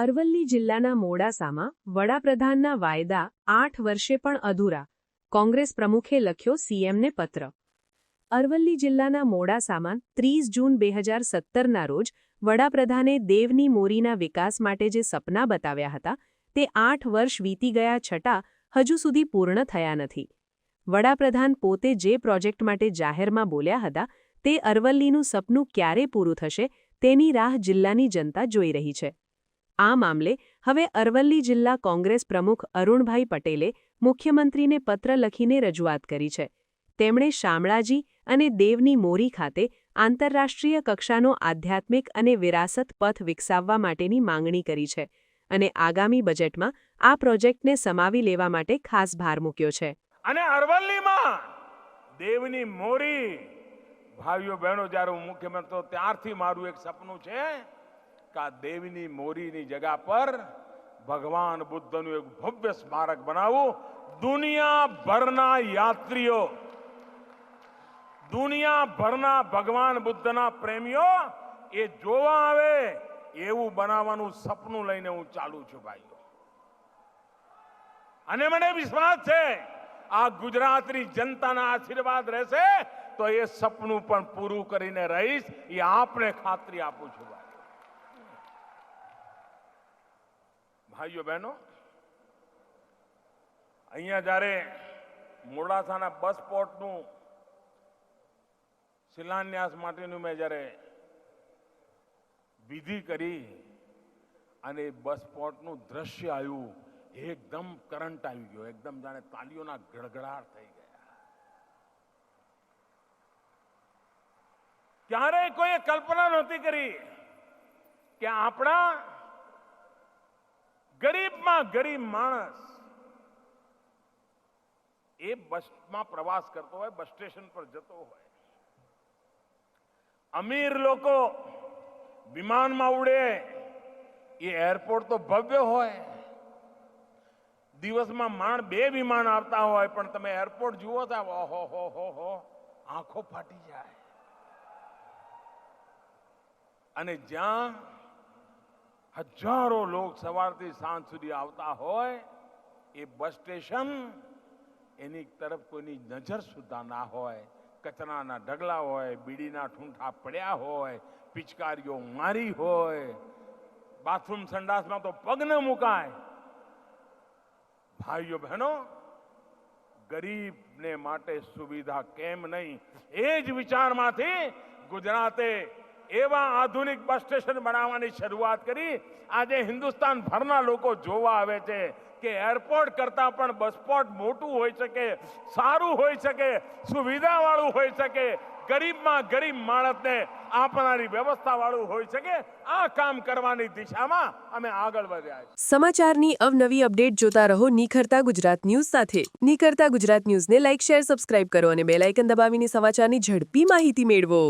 અરવલ્લી જિલ્લાના મોડાસામાં વડાપ્રધાનના વાયદા આઠ વર્ષે પણ અધૂરા. કોંગ્રેસ પ્રમુખે લખ્યો સીએમને પત્ર. અરવલ્લી જિલ્લાના મોડાસામાં ત્રીસ જૂન બે હજાર સત્તરના રોજ વડાપ્રધાને દેવની મોરીના વિકાસ માટે જે સપના બતાવ્યા હતા, તે આઠ વર્ષ વીતી ગયા છતાં હજુ સુધી પૂર્ણ થયા નથી. વડાપ્રધાન પોતે જે પ્રોજેક્ટ માટે જાહેરમાં બોલ્યા હતા, તે અરવલ્લીનું સપનું ક્યારે પૂરું થશે તેની રાહ જિલ્લાની જનતા જોઈ રહી છે. આ મામલે હવે અરવલ્લી જિલ્લા કોંગ્રેસ પ્રમુખ અરુણભાઈ પટેલે મુખ્યમંત્રીને પત્ર લખીને રજૂઆત કરી છે. તેમણે શામળાજી અને દેવની મોરી ખાતે આંતરરાષ્ટ્રીય કક્ષાનો આધ્યાત્મિક અને વિરાસત પથ વિકસાવવા માટેની માંગણી કરી છે અને આગામી બજેટમાં આ પ્રોજેક્ટને સમાવી લેવા માટે ખાસ ભાર મૂક્યો છે. અને અરવલ્લીમાં દેવની મોરી, ભાઈઓ બહેનો, જ્યારે હું મુખ્યમંત્રી ત્યારથી મારું એક સપનું છે કે દેવની મોરીની જગા પર ભગવાન બુદ્ધનું એક ભવ્ય સ્મારક બનાવવું. દુનિયાભરના યાત્રીઓ, દુનિયાભરના ભગવાન બુદ્ધના પ્રેમીઓ, એ જોવા આવે, એવું બનાવવાનું સપનું લઈને હું ચાલુ છું ભાઈઓ. અને મને વિશ્વાસ છે, આ ગુજરાતની જનતાના આશીર્વાદ રહેશે, તો એ સપનું પણ પૂરું કરીને રહીશ, એ આપણે ખાતરી આપું છું ભાઈ ભાઈઓ બહેનો, અહીંયા જ્યારે મોડાસાના બસ પોર્ટનું શિલાન્યાસ માટેનું મેં જ્યારે વિધિ કરી અને બસ પોર્ટનું દ્રશ્ય આવ્યું, એકદમ કરંટ આવી ગયો, એકદમ જાણે તાલીઓના ગડગડાટ થઈ ગયા. ક્યારેય કોઈએ કલ્પના નહોતી કરી કે આપણા ગરીબમાં ગરીબ માણસ એ બસમાં પ્રવાસ કરતો હોય, બસ સ્ટેશન પર જતો હોય. અમીર લોકો વિમાનમાં ઉડે, એ એરપોર્ટ તો ભવ્ય હોય. દિવસમાં માણ બે વિમાન આવતા હોય, પણ તમે એરપોર્ટ જુઓ તો ઓહો, હો હો હો, આંખો ફાટી જાય. અને જ્યાં હજારો લોક સવારથી સાંજ સુધી આવતા હોય, એ બસ સ્ટેશન એની તરફ કોઈની નજર સુધા ના હોય, કચરાના ઢગલા હોય, બીડીના ઠૂંઠા પડ્યા હોય, પિચકારીઓ મારી હોય, બાથરૂમ સંડાસમાં તો પગ ન મુકાય. ભાઈઓ બહેનો, ગરીબને માટે સુવિધા કેમ નહીં? એ જ વિચારમાંથી ગુજરાતે એવા આધુનિક બસ સ્ટેશન બનાવવાની શરૂઆત કરી. આજે હિન્દુસ્તાન ભરના લોકો જોવા આવે છે કે એરપોર્ટ કરતાં પણ બસપોર્ટ મોટું હોઈ શકે, સારું હોઈ શકે, સુવિધાવાળું હોઈ શકે, ગરીબમાં ગરીબ માણસને આપનારી વ્યવસ્થાવાળું હોઈ શકે, આ કામ કરવાની દિશામાં અમે આગળ વધ્યા સમાચારની અવનવી અપડેટ જોતા રહો નિખરતા ગુજરાત ન્યૂઝ સાથે. નિખરતા ગુજરાત ન્યૂઝને લાઇક, શેર, સબસ્ક્રાઇબ કરો અને બેલ આઇકન દબાવીને સમાચારની ઝડપી માહિતી મેળવો.